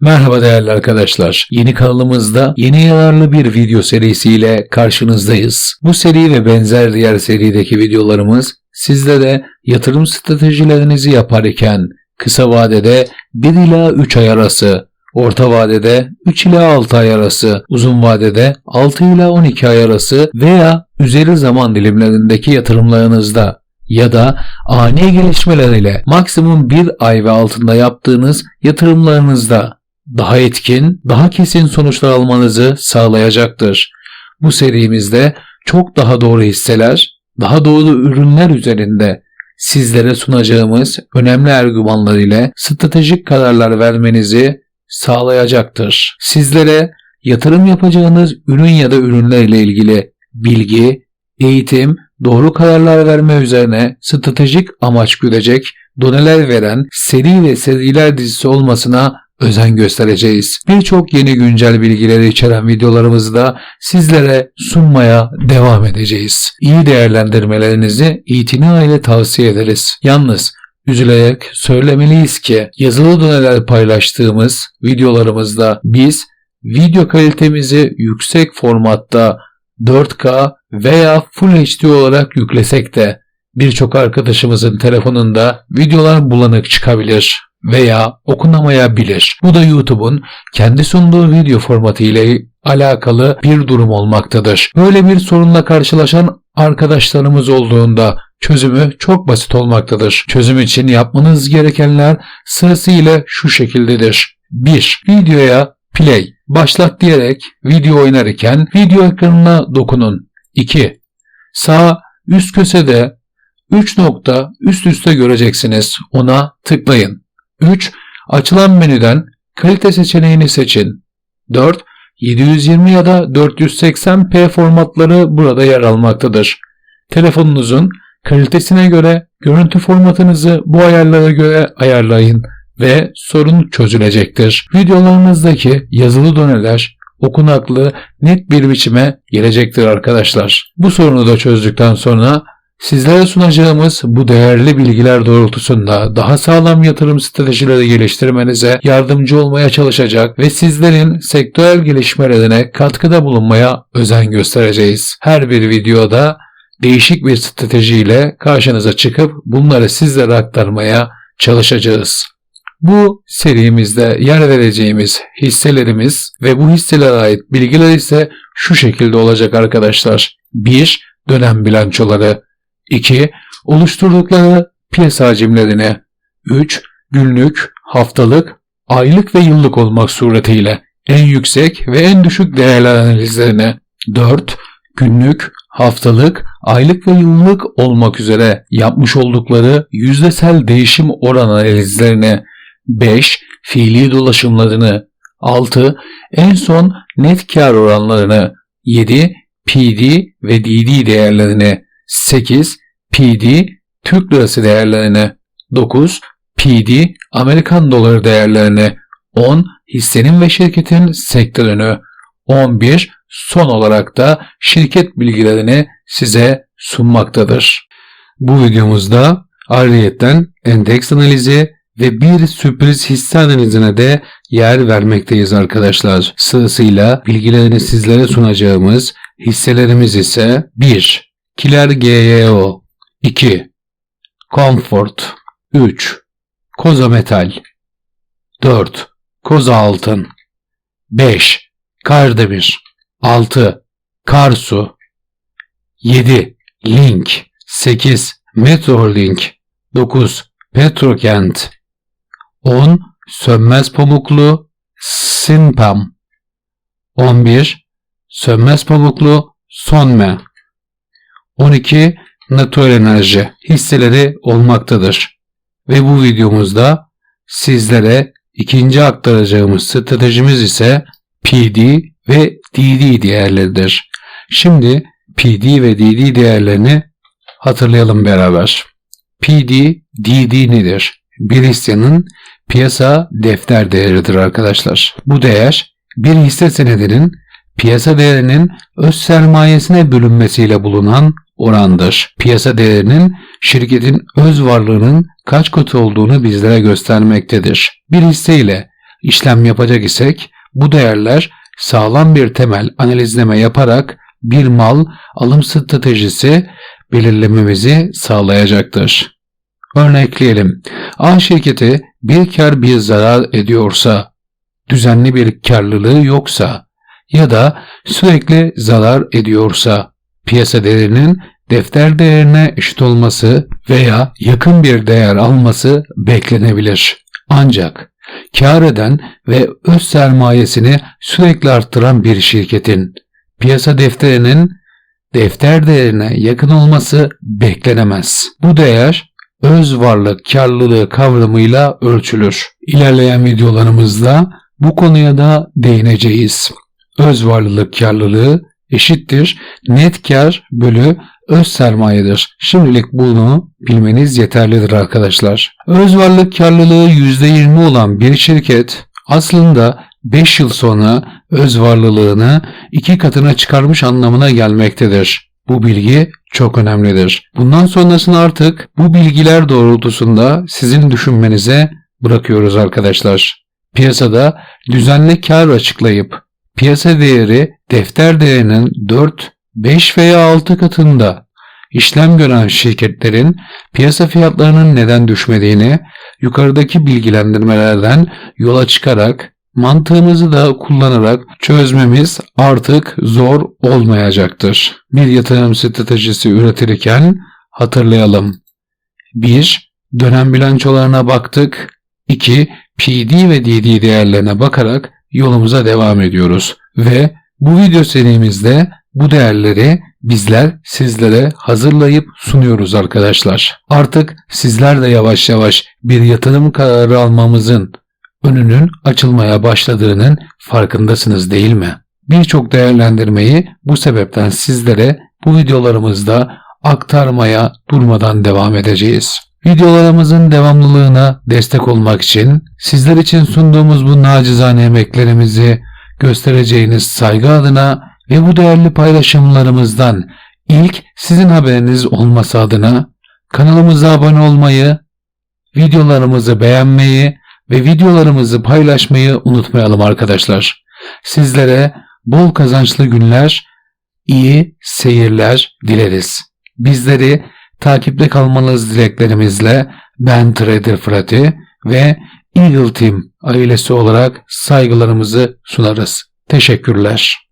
Merhaba değerli arkadaşlar. Yeni kanalımızda yeni yararlı bir video serisiyle karşınızdayız. Bu seri ve benzer diğer serideki videolarımız sizlere yatırım stratejilerinizi yaparken kısa vadede 1 ila 3 ay arası, orta vadede 3 ila 6 ay arası, uzun vadede 6 ila 12 ay arası veya üzeri zaman dilimlerindeki yatırımlarınızda ya da ani gelişmeler ile maksimum bir ay ve altında yaptığınız yatırımlarınızda daha etkin, daha kesin sonuçlar almanızı sağlayacaktır. Bu serimizde çok daha doğru hisseler, daha doğru ürünler üzerinde sizlere sunacağımız önemli argümanlar ile stratejik kararlar vermenizi sağlayacaktır. Sizlere yatırım yapacağınız ürün ya da ürünler ile ilgili bilgi, eğitim, doğru kararlar verme üzerine stratejik amaç güdecek, doneler veren seri ve seriler dizisi olmasına özen göstereceğiz. Birçok yeni güncel bilgileri içeren videolarımızı da sizlere sunmaya devam edeceğiz. İyi değerlendirmelerinizi itina ile tavsiye ederiz. Yalnız üzülerek söylemeliyiz ki yazılı doneler paylaştığımız videolarımızda biz video kalitemizi yüksek formatta 4K veya Full HD olarak yüklesek de birçok arkadaşımızın telefonunda videolar bulanık çıkabilir veya okunamayabilir. Bu da YouTube'un kendi sunduğu video formatı ile alakalı bir durum olmaktadır. Böyle bir sorunla karşılaşan arkadaşlarımız olduğunda çözümü çok basit olmaktadır. Çözüm için yapmanız gerekenler sırasıyla şu şekildedir. 1. Videoya play, başlat diyerek video oynarken video ekranına dokunun. 2. Sağ üst köşede 3 nokta üst üste göreceksiniz. Ona tıklayın. 3. Açılan menüden kalite seçeneğini seçin. 4. 720 ya da 480p formatları burada yer almaktadır. Telefonunuzun kalitesine göre görüntü formatınızı bu ayarlara göre ayarlayın ve sorun çözülecektir. Videolarınızdaki yazılı doneler okunaklı, net bir biçime gelecektir arkadaşlar. Bu sorunu da çözdükten sonra Sizlere sunacağımız bu değerli bilgiler doğrultusunda daha sağlam yatırım stratejileri geliştirmenize yardımcı olmaya çalışacak ve sizlerin sektörel gelişmelerine katkıda bulunmaya özen göstereceğiz. Her bir videoda değişik bir stratejiyle karşınıza çıkıp bunları sizlere aktarmaya çalışacağız. Bu serimizde yer vereceğimiz hisselerimiz ve bu hisselere ait bilgiler ise şu şekilde olacak arkadaşlar. 1. Dönem bilançoları 2. Oluşturdukları piyasa hacimlerine 3. Günlük, haftalık, aylık ve yıllık olmak suretiyle en yüksek ve en düşük değerler analizlerine 4. Günlük, haftalık, aylık ve yıllık olmak üzere yapmış oldukları yüzdesel değişim oran analizlerine 5. Fiili dolaşımlarını 6. En son net kar oranlarını 7. PD ve DD değerlerini 8 PD Türk Lirası değerlerine 9 PD Amerikan Doları değerlerine 10 hissenin ve şirketin sektörünü 11 son olarak da şirket bilgilerini size sunmaktadır. Bu videomuzda ayrıyetten endeks analizi ve bir sürpriz hisse analizine de yer vermekteyiz arkadaşlar. Sırasıyla bilgilerini sizlere sunacağımız hisselerimiz ise 1. Kiler GYO 2. Comfort 3. Koza Metal 4. Koza Altın 5. Kardemir 6. Karsu 7. Link 8. Metrolink 9. Petrokent 10. Sönmez Pamuklu Sinpam 11. Sönmez Pamuklu Sonme 12 natural enerji hisseleri olmaktadır. Ve bu videomuzda sizlere ikinci aktaracağımız stratejimiz ise PD ve DD değerleridir. Şimdi PD ve DD değerlerini hatırlayalım beraber. PD, DD nedir? Bir hissenin piyasa defter değeridir arkadaşlar. Bu değer bir hisse senedinin piyasa değerinin öz sermayesine bölünmesiyle bulunan orandır. Piyasa değerinin şirketin öz varlığının kaç katı olduğunu bizlere göstermektedir. Bir hisse ile işlem yapacak isek bu değerler sağlam bir temel analizleme yaparak bir mal alım stratejisi belirlememizi sağlayacaktır. Örnekleyelim. A şirketi bir kar bir zarar ediyorsa, düzenli bir karlılığı yoksa ya da sürekli zarar ediyorsa, piyasa değerinin defter değerine eşit olması veya yakın bir değer alması beklenebilir. Ancak kar eden ve öz sermayesini sürekli arttıran bir şirketin piyasa defterinin defter değerine yakın olması beklenemez. Bu değer öz varlık karlılığı kavramıyla ölçülür. İlerleyen videolarımızda bu konuya da değineceğiz. Öz varlık karlılığı eşittir net kar bölü öz sermayedir. Şimdilik bunu bilmeniz yeterlidir arkadaşlar. Öz varlık karlılığı %20 olan bir şirket aslında 5 yıl sonra öz varlılığını iki katına çıkarmış anlamına gelmektedir. Bu bilgi çok önemlidir. Bundan sonrasını artık bu bilgiler doğrultusunda sizin düşünmenize bırakıyoruz arkadaşlar. Piyasada düzenli kar açıklayıp piyasa değeri defter değerinin 4, 5 veya 6 katında işlem gören şirketlerin piyasa fiyatlarının neden düşmediğini yukarıdaki bilgilendirmelerden yola çıkarak mantığımızı da kullanarak çözmemiz artık zor olmayacaktır. Bir yatırım stratejisi üretirken hatırlayalım. 1. Dönem bilançolarına baktık. 2. PD ve DD değerlerine bakarak yolumuza devam ediyoruz. Ve bu video serimizde bu değerleri bizler sizlere hazırlayıp sunuyoruz arkadaşlar. Artık sizler de yavaş yavaş bir yatırım kararı almamızın önünün açılmaya başladığının farkındasınız değil mi? Birçok değerlendirmeyi bu sebepten sizlere bu videolarımızda aktarmaya durmadan devam edeceğiz. Videolarımızın devamlılığına destek olmak için sizler için sunduğumuz bu nacizane emeklerimizi göstereceğiniz saygı adına ve bu değerli paylaşımlarımızdan ilk sizin haberiniz olması adına kanalımıza abone olmayı, videolarımızı beğenmeyi ve videolarımızı paylaşmayı unutmayalım arkadaşlar. Sizlere bol kazançlı günler, iyi seyirler dileriz. Bizleri takipte kalmanız dileklerimizle ben Trader Frati ve Eagle Team ailesi olarak saygılarımızı sunarız. Teşekkürler.